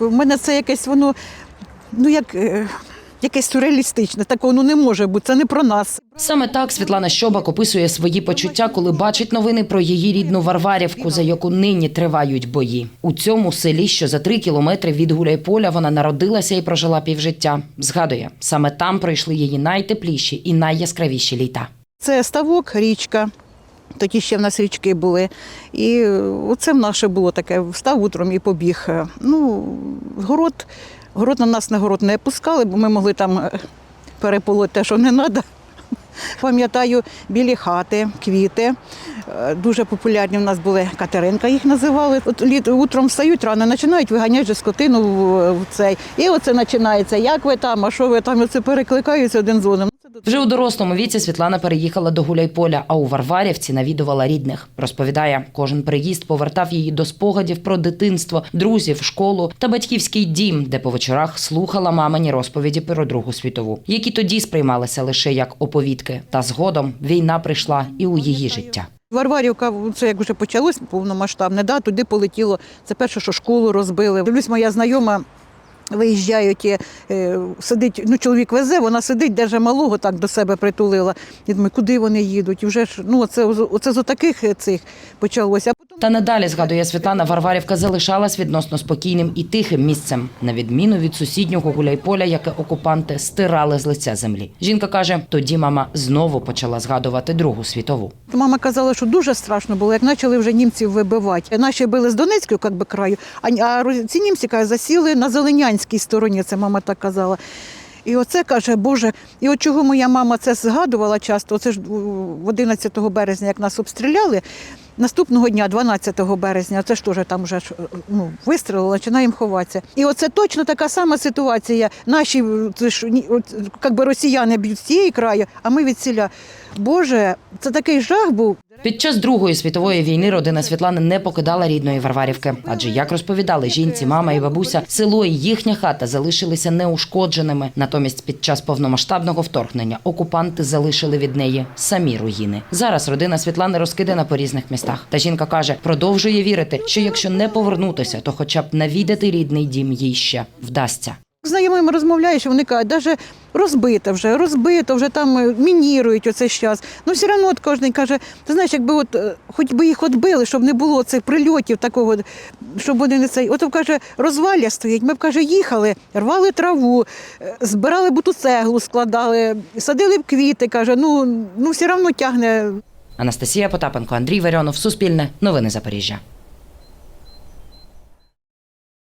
У мене це якесь воно, ну як е, якесь сюрреалістичне, такого ну не може бути, це не про нас. Саме так Світлана Щобак описує свої почуття, коли бачить новини про її рідну Варварівку, за яку нині тривають бої. У цьому селі, що за три кілометри від Гуляйполя, вона народилася і прожила півжиття. Згадує, саме там пройшли її найтепліші і найяскравіші літа. Це ставок, річка. Тоді ще в нас річки були. І е, оце в наше було таке, встав утром і побіг. Е, Ну, город, город на нас на город не пускали, бо ми могли там е, переполоти те, що не треба. Пам'ятаю, білі хати, квіти. Дуже популярні в нас були Катеринка, їх називали. От літ, утром встають рано, починають виганяти скотину в цей. І оце починається. Як ви там, а що ви там? Оце перекликаються один з одним. Вже у дорослому віці Світлана переїхала до Гуляйполя, а у Варварівці навідувала рідних. Розповідає, кожен приїзд повертав її до спогадів про дитинство, друзів, школу та батьківський дім, де по вечорах слухала мамині розповіді про Другу світову, які тоді сприймалися лише як оповідки. Та згодом війна прийшла і у її життя. Варварівка, це як вже почалось повномасштабне, да, туди полетіло. Це перше, що школу розбили. Дивлюсь, моя знайома. Виїжджають, і, е, сидить, ну чоловік везе, вона сидить, держа малого так до себе притулила. Я думаю, куди вони їдуть? І вже ж ну оце, оце з отаких цих почалося. Та надалі згадує Світлана, Варварівка залишалась відносно спокійним і тихим місцем, на відміну від сусіднього Гуляйполя, яке окупанти стирали з лиця землі. Жінка каже, тоді мама знову почала згадувати Другу світову. мама казала, що дуже страшно було, як почали вже німців вибивати. Наші били з Донецького як би, краю, а, ці німці каже, засіли на Зеленянській стороні, це мама так казала. І оце каже, Боже, і от чого моя мама це згадувала часто, це ж 11 березня, як нас обстріляли, наступного дня, 12 березня, це ж теж там вже ну, вистрілили, починаємо ховатися. І оце точно така сама ситуація. Наші це ж, от, росіяни б'ють з цієї краю, а ми від сіля. Боже, це такий жах був. Під час Другої світової війни родина Світлани не покидала рідної Варварівки. Адже, як розповідали жінці, мама і бабуся, село і їхня хата залишилися неушкодженими. Натомість, під час повномасштабного вторгнення окупанти залишили від неї самі руїни. Зараз родина Світлани розкидана по різних містах. Та жінка каже, продовжує вірити, що якщо не повернутися, то хоча б навідати рідний дім їй ще вдасться. Знайомими розмовляєш, вони кажуть, навіть розбите вже, розбито, вже там е, мінірують оцей час. Ну все одно от кожен каже, ти знаєш, якби от е, хоч би їх відбили, щоб не було цих прильотів такого, щоб вони не цей. От каже, розвалля стоїть. Ми б каже, їхали, рвали траву, е, збирали б ту цеглу, складали, садили б квіти. каже, ну, ну все одно тягне Анастасія Потапенко, Андрій Варіонов, Суспільне, Новини Запоріжжя.